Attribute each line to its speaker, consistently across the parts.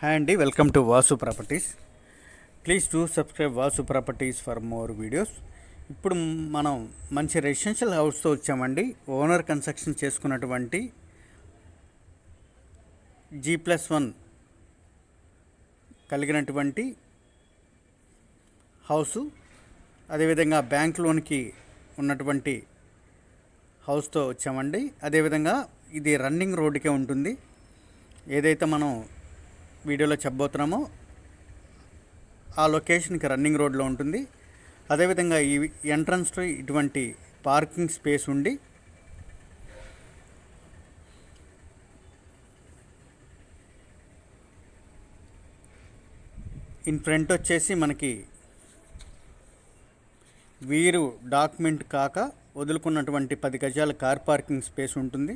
Speaker 1: Hi అండి welcome to Vasu properties please to subscribe Vasu properties for more videos ఇప్పుడు మనం మంచి residential హౌస్తో వచ్చామండి. ఓనర్ కన్స్ట్రక్షన్ చేసుకున్నటువంటి జీ ప్లస్ వన్ కలిగినటువంటి హౌసు అదేవిధంగా బ్యాంక్ లోన్కి ఉన్నటువంటి హౌస్తో వచ్చామండి. అదేవిధంగా ఇది రన్నింగ్ రోడ్డుకే ఉంటుంది. ఏదైతే మనం వీడియోలో చెప్పబోతున్నామో. ఆ లొకేషన్కి రన్నింగ్ రోడ్లో ఉంటుంది. అదేవిధంగా ఈ ఎంట్రన్స్లో ఇటువంటి పార్కింగ్ స్పేస్ ఉండి ఇన్ ఫ్రంట్ వచ్చేసి మనకి వీరు డాక్యుమెంట్ కాక వదులుకున్నటువంటి పది గజాల కార్ పార్కింగ్ స్పేస్ ఉంటుంది.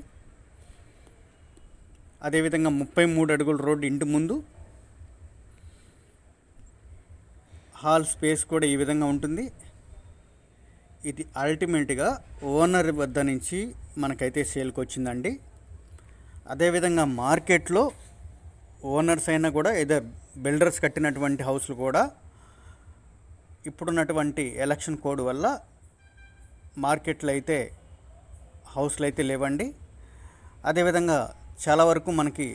Speaker 1: అదేవిధంగా ముప్పై మూడు అడుగుల రోడ్డు ఇంటి ముందు. హాల్ స్పేస్ కూడా ఈ విధంగా ఉంటుంది. ఇది అల్టిమేట్గా ఓనర్ వద్ద నుంచి మనకైతే సేల్కి వచ్చిందండి. అదేవిధంగా మార్కెట్లో ఓనర్స్ అయినా కూడా ఏదో బిల్డర్స్ కట్టినటువంటి హౌస్లు కూడా ఇప్పుడున్నటువంటి ఎలక్షన్ కోడ్ వల్ల మార్కెట్లో అయితే హౌస్లు అయితే లేవండి. అదేవిధంగా చాలా వరకు మనకి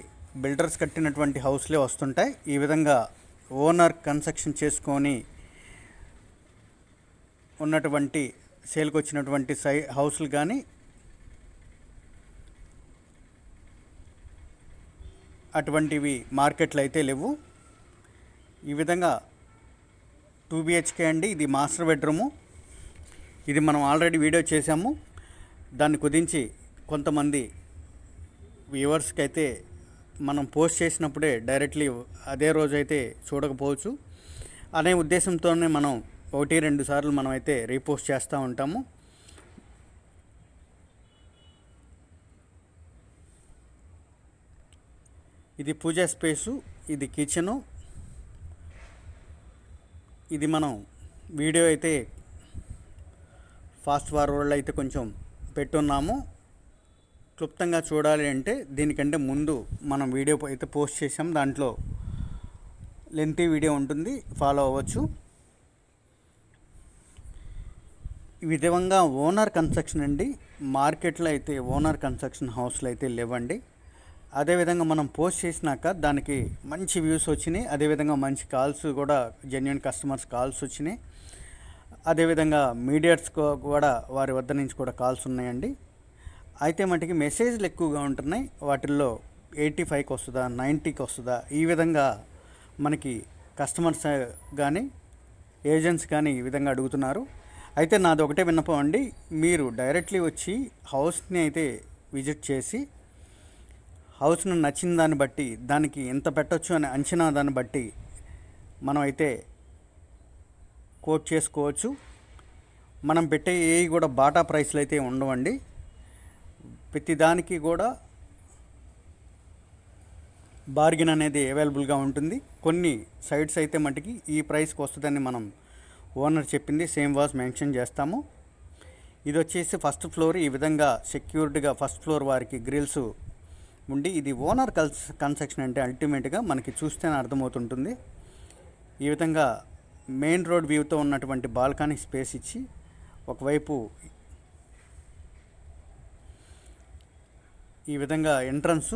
Speaker 1: బిల్డర్స్ కట్టినటువంటి హౌస్లే వస్తుంటాయి. ఈ విధంగా ఓనర్ కన్స్ట్రక్షన్ చేసుకొని ఉన్నటువంటి సేల్కి వచ్చినటువంటి సై హౌస్లు కానీ అటువంటివి మార్కెట్లు అయితే లేవు. ఈ విధంగా టూ బిహెచ్కే అండి. ఇది మాస్టర్ బెడ్రూము. ఇది మనం ఆల్రెడీ వీడియో చేసాము దాన్ని కుదించి కొంతమంది వ్యూవర్స్కి అయితే మనం పోస్ట్ చేసినప్పుడే డైరెక్ట్లీ అదే రోజు అయితే చూడకపోవచ్చు. అనే ఉద్దేశంతోనే మనం ఒకటి రెండు సార్లు మనం అయితే రీపోస్ట్ చేస్తూ ఉంటాము. ఇది పూజా స్పేసు ఇది కిచెను. ఇది మనం వీడియో అయితే ఫాస్ట్ ఫార్వర్డ్లో అయితే కొంచెం పెట్టున్నాము. క్లుప్తంగా చూడాలి అంటే దీనికంటే ముందు మనం వీడియో అయితే పోస్ట్ చేసాం దాంట్లో లెంతీ వీడియో ఉంటుంది. ఫాలో అవ్వచ్చు. ఈ విధంగా ఓనర్ కన్స్ట్రక్షన్ అండి. మార్కెట్లో అయితే ఓనర్ కన్స్ట్రక్షన్ హౌస్లు అయితే లేవండి. అదేవిధంగా మనం పోస్ట్ చేసినాక దానికి మంచి వ్యూస్ వచ్చినాయి. అదేవిధంగా మంచి కాల్స్ కూడా జెన్యున్ కస్టమర్స్ కాల్స్ వచ్చినాయి. అదేవిధంగా మీడియాస్ కూడా వారి వద్ద నుంచి కూడా కాల్స్ ఉన్నాయండి. అయితే మటుకి మెసేజ్లు ఎక్కువగా ఉంటున్నాయి. వాటిల్లో ఎయిటీ ఫైవ్కి వస్తుందా నైంటీకి వస్తుందా? ఈ విధంగా మనకి కస్టమర్స్ కానీ ఏజెంట్స్ కానీ ఈ విధంగా అడుగుతున్నారు. అయితే నాది ఒకటే విన్నపం అండి. మీరు డైరెక్ట్లీ వచ్చి హౌస్ని అయితే విజిట్ చేసి హౌస్ను నచ్చిన దాన్ని బట్టి దానికి ఎంత పెట్టొచ్చు అనే అంచనా దాన్ని బట్టి మనం అయితే కోట్ చేసుకోవచ్చు. మనం పెట్టే ఏ కూడా బాటా ప్రైస్లు అయితే ఉండవండి. ప్రతి దానికి కూడా బార్గెన్ అనేది అవైలబుల్గా ఉంటుంది. కొన్ని సైట్స్ అయితే మటుకి ఈ ప్రైస్కి వస్తుందని మనం ఓనర్ చెప్పింది సేమ్ వాజ్ మెన్షన్ చేస్తాము. ఇది వచ్చేసి ఫస్ట్ ఫ్లోర్ ఈ విధంగా సెక్యూర్డ్గా ఫస్ట్ ఫ్లోర్ వారికి గ్రిల్స్ ఉండి ఇది ఓనర్ కల్స్ కన్స్ట్రక్షన్ అంటే అల్టిమేట్గా మనకి చూస్తేనే అర్థమవుతుంటుంది. ఈ విధంగా మెయిన్ రోడ్ వ్యూతో ఉన్నటువంటి బాల్కనీ స్పేస్ ఇచ్చి ఒకవైపు ఈ విధంగా ఎంట్రన్స్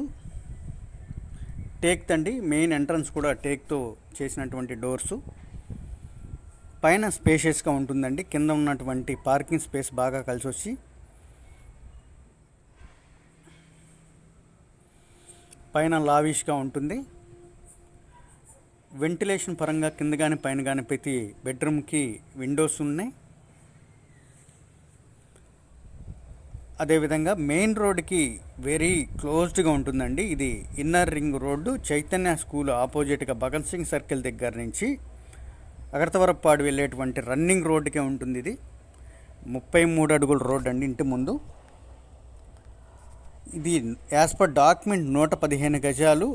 Speaker 1: టేక్ తండి మెయిన్ ఎంట్రన్స్ కూడా టేక్తో చేసినటువంటి డోర్సు పైన స్పేషియస్గా ఉంటుందండి. కింద ఉన్నటువంటి పార్కింగ్ స్పేస్ బాగా కలిసి వచ్చి పైన లావిష్గా ఉంటుంది. వెంటిలేషన్ పరంగా కింద కానీ పైన కానీ ప్రతి బెడ్రూమ్కి విండోస్ ఉన్నాయి. అదేవిధంగా మెయిన్ రోడ్కి వెరీ క్లోజ్డ్గా ఉంటుందండి. ఇది inner ring road Chaitanya school ఆపోజిట్గా భగత్ సింగ్ సర్కిల్ దగ్గర నుంచి అగర్తవరప్పాడు వెళ్ళేటువంటి రన్నింగ్ రోడ్డుకే ఉంటుంది ఇది. ముప్పై మూడు అడుగుల రోడ్ అండి ఇంటి ముందు. ఇది యాజ్ పర్ డాక్యుమెంట్ నూట పదిహేను గజాలు.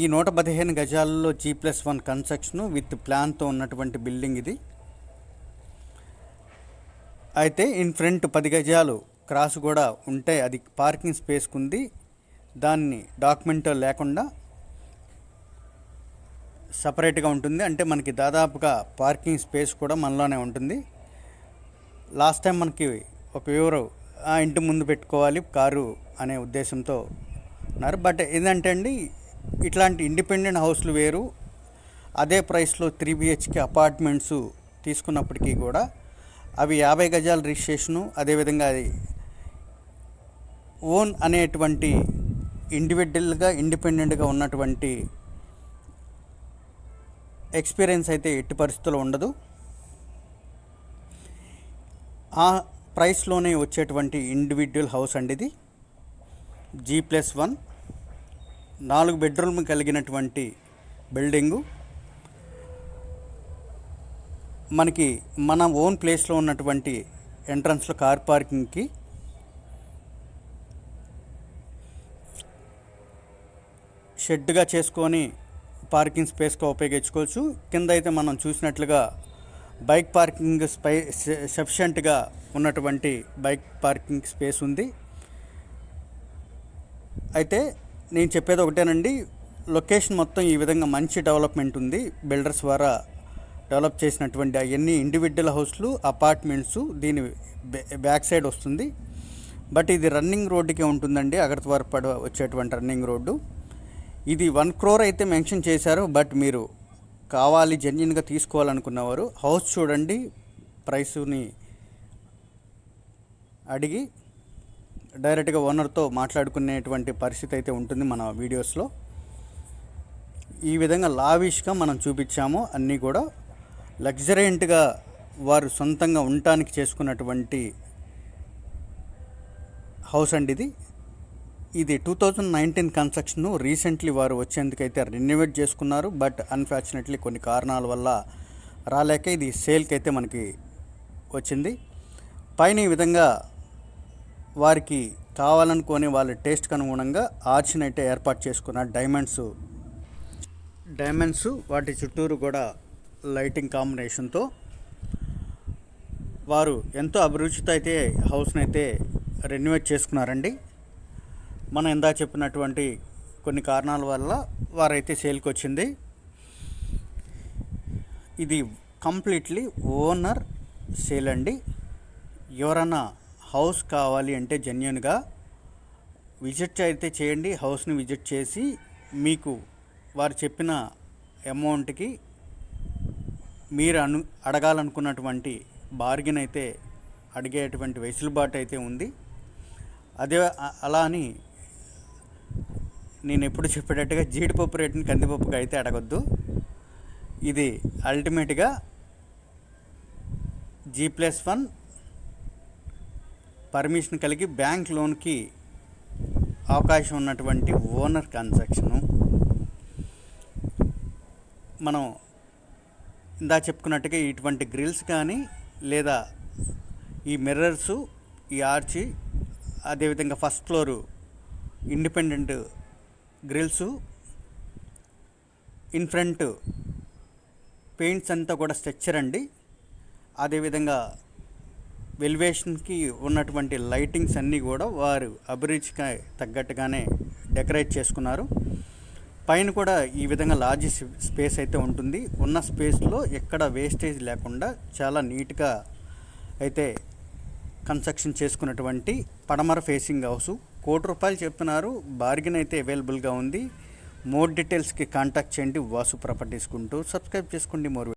Speaker 1: ఈ నూట పదిహేను గజాలలో G plus one construction with ప్లాన్తో ఉన్నటువంటి బిల్డింగ్ ఇది. అయితే ఇన్ ఫ్రంట్ పది గజాలు క్రాస్ కూడా ఉంటే అది పార్కింగ్ స్పేస్ ఉంది దాన్ని డాక్యుమెంట్ లేకుండా సపరేట్గా ఉంటుంది. అంటే మనకి దాదాపుగా పార్కింగ్ స్పేస్ కూడా మనలోనే ఉంటుంది. లాస్ట్ టైం మనకి ఒక ఎవరు ఆ ఇంటి ముందు పెట్టుకోవాలి కారు అనే ఉద్దేశంతో ఉన్నారు. బట్ ఏంటంటే అండి ఇట్లాంటి ఇండిపెండెంట్ హౌస్లు వేరు. అదే ప్రైస్లో త్రీ బిహెచ్కే అపార్ట్మెంట్స్ తీసుకున్నప్పటికీ కూడా అవి యాభై గజాల రిజిస్ట్రేషను అదేవిధంగా అది ఓన్ అనేటువంటి ఇండివిజువల్గా ఇండిపెండెంట్గా ఉన్నటువంటి ఎక్స్పీరియన్స్ అయితే ఎట్టి పరిస్థితుల్లో ఉండదు. ఆ ప్రైస్లోనే వచ్చేటువంటి ఇండివిజువల్ హౌస్ అండి ఇది. G plus one. నాలుగు బెడ్రూమ్ కలిగినటువంటి బిల్డింగు. మనకి మన ఓన్ ప్లేస్లో ఉన్నటువంటి ఎంట్రన్స్లో కార్ పార్కింగ్కి షెడ్గా చేసుకొని పార్కింగ్ స్పేస్గా ఉపయోగించుకోవచ్చు. కింద అయితే మనం చూసినట్లుగా బైక్ పార్కింగ్ స్పై సఫిషియంట్గా ఉన్నటువంటి బైక్ పార్కింగ్ స్పేస్ ఉంది. అయితే నేను చెప్పేది ఒకటేనండి. లొకేషన్ మొత్తం ఈ విధంగా మంచి డెవలప్మెంట్ ఉంది. బిల్డర్స్ ద్వారా డెవలప్ చేసినటువంటి అవన్నీ ఇండివిజువల్ హౌస్లు అపార్ట్మెంట్స్ దీని బ్యాక్ సైడ్ వస్తుంది. బట్ ఇది రన్నింగ్ రోడ్డుకే ఉంటుందండి అగర్తవారు పడ వచ్చేటువంటి రన్నింగ్ రోడ్డు ఇది వన్ క్రోర్ అయితే మెన్షన్ చేశారు బట్ మీరు కావాలి జెన్యున్గా తీసుకోవాలనుకున్నవారు హౌస్ చూడండి ప్రైస్ని అడిగి డైరెక్ట్గా ఓనర్తో మాట్లాడుకునేటువంటి పరిస్థితి అయితే ఉంటుంది మన వీడియోస్లో ఈ విధంగా లావిష్గా మనం చూపించాము అన్నీ కూడా లగ్జరెంట్గా వారు సొంతంగా ఉండటానికి చేసుకున్నటువంటి హౌస్ అండి ఇది. ఇది two thousand nineteen construction recently వారు వచ్చేందుకైతే రెన్యువేట్ చేసుకున్నారు. బట్ అన్ఫార్చునేట్లీ కొన్ని కారణాల వల్ల రాలేక ఇది సేల్కి అయితే మనకి వచ్చింది. పైన ఈ విధంగా వారికి కావాలనుకొని వాళ్ళ టేస్ట్కి అనుగుణంగా ఆర్చ్ని అయితే ఏర్పాటు చేసుకున్నారు. డైమండ్స్ డైమండ్స్ వాటి చుట్టూరు కూడా లైటింగ్ కాంబినేషన్తో వారు ఎంతో అభిరుచితో అయితే హౌస్ని అయితే రెన్యువేట్ చేసుకున్నారండి. మనం ఇందా చెప్పినటువంటి కొన్ని కారణాల వల్ల వారైతే సేల్కి వచ్చింది ఇది కంప్లీట్లీ ఓనర్ సేల్ అండి ఎవరన్నా హౌస్ కావాలి అంటే జెన్యున్గా విజిట్ అయితే చేయండి హౌస్ని విజిట్ చేసి మీకు వారు చెప్పిన అమౌంట్కి మీరు అను అడగాలనుకున్నటువంటి బార్గెన్ అయితే అడిగేటువంటి వెసులుబాటు అయితే ఉంది. అదే అలా అని నేను ఎప్పుడు చెప్పేటట్టుగా జీడిపప్పు రేటుని కందిపప్పుగా అయితే అడగొద్దు. ఇది అల్టిమేట్గా జీ ప్లస్ వన్ పర్మిషన్ కలిగి బ్యాంక్ లోన్కి అవకాశం ఉన్నటువంటి ఓనర్ కన్స్ట్రక్షను మనం ఇందా చెప్పుకున్నట్టుగా ఇటువంటి గ్రిల్స్ కానీ లేదా ఈ మిర్రర్స్ ఈ ఆర్చి అదేవిధంగా first floor independent grills in front paints అంతా కూడా స్ట్రక్చర్ అండి. అదేవిధంగా వెలివేషన్కి ఉన్నటువంటి లైటింగ్స్ అన్నీ కూడా వారు అభిరుచికి తగ్గట్టుగానే డెకరేట్ చేసుకున్నారు. పైన కూడా ఈ విధంగా లార్జ్ స్పేస్ అయితే ఉంటుంది. ఉన్న స్పేస్లో ఎక్కడ వేస్టేజ్ లేకుండా చాలా నీట్గా అయితే కన్స్ట్రక్షన్ చేసుకున్నటువంటి పడమర ఫేసింగ్ హౌస్. కోటి రూపాయలు చెప్తున్నారు. బార్గెన్ అయితే అవైలబుల్గా ఉంది. మోర్ డీటెయిల్స్కి కాంటాక్ట్ చేయండి. వాసు ప్రాపర్టీస్కుంటూ సబ్స్క్రైబ్ చేసుకోండి. మోర్